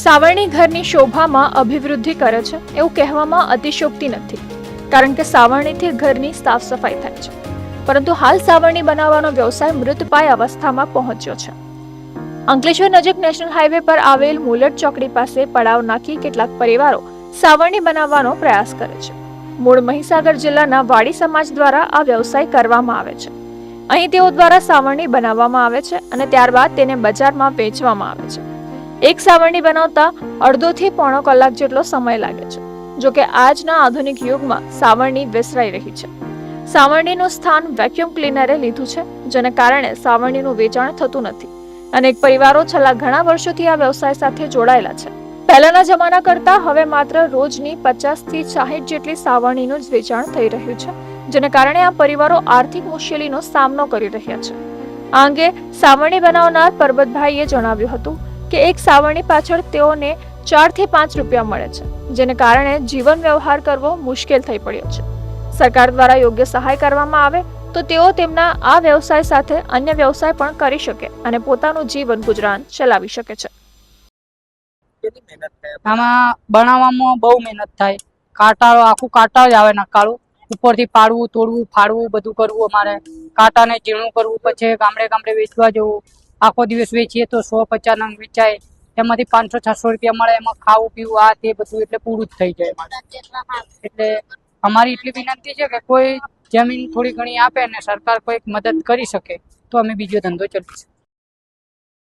સાવરણી ઘરની શોભામાં અભિવૃદ્ધિ કરે છે એવું કહેવામાં અતિશોક્તિ નથી, કારણ કે સાવરણીથી ઘરની સાફ સફાઈ થાય છે. પરંતુ હાલ સાવરણી બનાવવાનો વ્યવસાય મૃતપાય અવસ્થામાં પહોંચ્યો છે. અંકલેશ્વર નજીક નેશનલ હાઈવે પર આવેલ મુલટ ચોકડી પાસે પડાવ નાખી કેટલાક પરિવારો સાવરણી બનાવવાનો પ્રયાસ કરે છે. મૂળ મહીસાગર જિલ્લાના વાડી સમાજ દ્વારા આ વ્યવસાય કરવામાં આવે છે. અહીં તેઓ દ્વારા સાવરણી બનાવવામાં આવે છે અને ત્યારબાદ તેને બજારમાં વેચવામાં આવે છે. એક સાવરણી બનાવતા અડધોથી પોણો કલાક જેટલો સમય લાગે છે. જો કે આજના આધુનિક યુગમાં સાવરણી વિસરાઈ રહી છે. સાવરણીનું સ્થાન વેક્યુમ ક્લીનરે લીધું છે, જેને કારણે સાવરણીનું વેચાણ થતું નથી. અનેક પરિવારો છેલ્લા ઘણા વર્ષોથી આ વ્યવસાય સાથે જોડાયેલા છે. પહેલાના જમાના કરતા હવે માત્ર રોજની પચાસથી સાહીઠ જેટલી સાવરણીનું જ વેચાણ થઈ રહ્યું છે, જેને કારણે આ પરિવારો આર્થિક મુશ્કેલીનો સામનો કરી રહ્યા છે. આ અંગે સાવરણી બનાવનાર પરબતભાઈએ જણાવ્યું હતું કે એક સાવરણી પાછળ તેઓને ચારથી પાંચ રૂપિયા મળે છે જેને કારણે જીવન વ્યવહાર કરવો મુશ્કેલ થઈ પડ્યો છે. સરકાર દ્વારા યોગ્ય સહાય કરવામાં આવે તો તેઓ તેમના આ વ્યવસાય સાથે અન્ય વ્યવસાય પણ કરી શકે અને પોતાનું જીવન ગુજરાન ચલાવી શકે છે. આમાં બનાવવામાં બહુ મહેનત થાય. કાંટાળો આખું કાંટા જ આવે નકાળું ઉપરથી પાડવું તોડવું ફાડવું બધું કરવું અમારે. કાંટાને ઝીણું કરવું પછી ગામડે ગામડે વેચવા જવું. આખો દિવસ વેચીએ તો સો પચાસ નંગ વેચાય. એમાંથી પાંચસો, છસો રૂપિયા મળે, એમાં ખાવું, પીવું, આ તે બધું એટલે પૂરું જ થઈ જાય. એટલે અમારી એટલી વિનંતી છે કે કોઈ જમીન થોડી ઘણી આપે ને સરકાર કોઈ મદદ કરી શકે, તો અમે બીજો ધંધો ચલાવી શકીએ.